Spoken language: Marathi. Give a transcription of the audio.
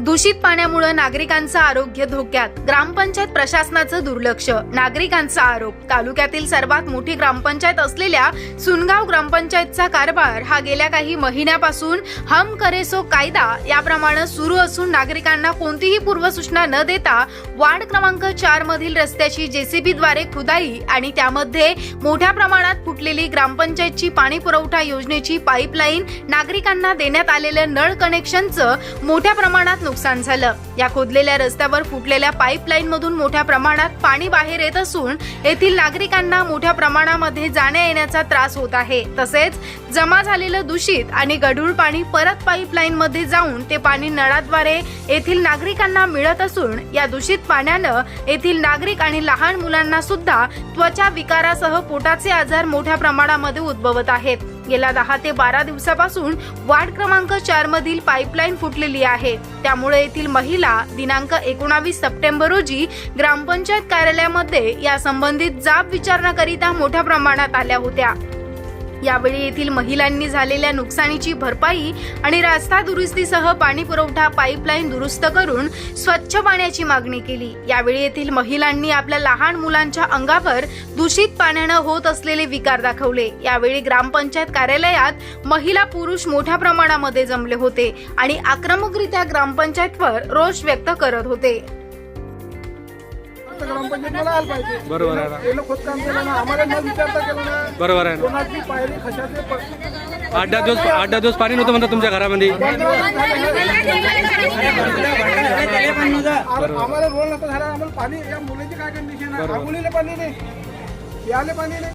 दूषित पाण्यामुळे नागरिकांचं आरोग्य धोक्यात. ग्रामपंचायत प्रशासनाचं दुर्लक्ष. नागरिकांचा आरोप. तालुक्यातील सर्वात मोठी ग्रामपंचायत असलेल्या सुनगाव ग्रामपंचायतचा कारभार हा गेल्या काही महिन्यापासून हम करेसो कायदा याप्रमाणे सुरू असून नागरिकांना कोणतीही पूर्वसूचना न देता वार्ड क्रमांक चार मधील रस्त्याची जेसीबी द्वारे खुदाई आणि त्यामध्ये मोठ्या प्रमाणात फुटलेली ग्रामपंचायतची पाणी पुरवठा योजनेची पाईपलाईन नागरिकांना देण्यात आलेलं नळ कनेक्शनचं मोठ्या प्रमाणात नुकसान झालं. या खोदलेल्या रस्त्यावर फुटलेल्या पाईपलाईन मधून मोठ्या प्रमाणात पाणी बाहेर येत असून येथील नागरिकांना मोठ्या प्रमाणामध्ये जाण्या येण्याचा त्रास होत आहे. तसेच जमा झालेलं दूषित आणि गढूळ पाणी परत पाईपलाईन मध्ये जाऊन ते पाणी नळाद्वारे येथील नागरिकांना मिळत असून या दूषित पाण्यानं येथील नागरिक आणि लहान मुलांना सुद्धा त्वचा विकारासह पोटाचे आजार मोठ्या प्रमाणामध्ये उद्भवत आहेत. गेल्या दहा ते बारा दिवसापासून वार्ड क्रमांक चार मधील पाईपलाईन फुटलेली आहे. त्यामुळे येथील महिला दिनांक एकोणावीस सप्टेंबर रोजी ग्रामपंचायत कार्यालयामध्ये या संबंधित जाब विचारण्याकरिता मोठ्या प्रमाणात आल्या होत्या. यावेळी येथील महिलांनी झालेल्या नुकसानीची भरपाई आणि रस्ता दुरुस्तीसह पाणी पुरवठा पाईपलाईन दुरुस्त करून स्वच्छ पाण्याची मागणी केली. यावेळी येथील महिलांनी आपल्या लहान मुलांच्या अंगावर दूषित पाण्यानं होत असलेले विकार दाखवले. यावेळी ग्रामपंचायत कार्यालयात महिला पुरुष मोठ्या प्रमाणामध्ये जमले होते आणि आक्रमकरित्या ग्रामपंचायतवर रोष व्यक्त करत होते. तर ग्रामपंचायत मला आलं पाहिजे. बरोबर आहे ना. पहिलं खोदकाम केलं ना. आम्हाला न विचारता केलं ना. बरोबर आहे ना. कोणाची पायरी खशाचे प- आठ दहा दिवस आठ दहा दिवस पाणी नव्हतं म्हणतात तुमच्या घरामध्ये. आम- आम्हाला रोड नसता झाला. आम्हाला पाणी या मुलीची काय कंडिशन आहे? आंघोळीला पाणी नाही. याले पाणी नाही.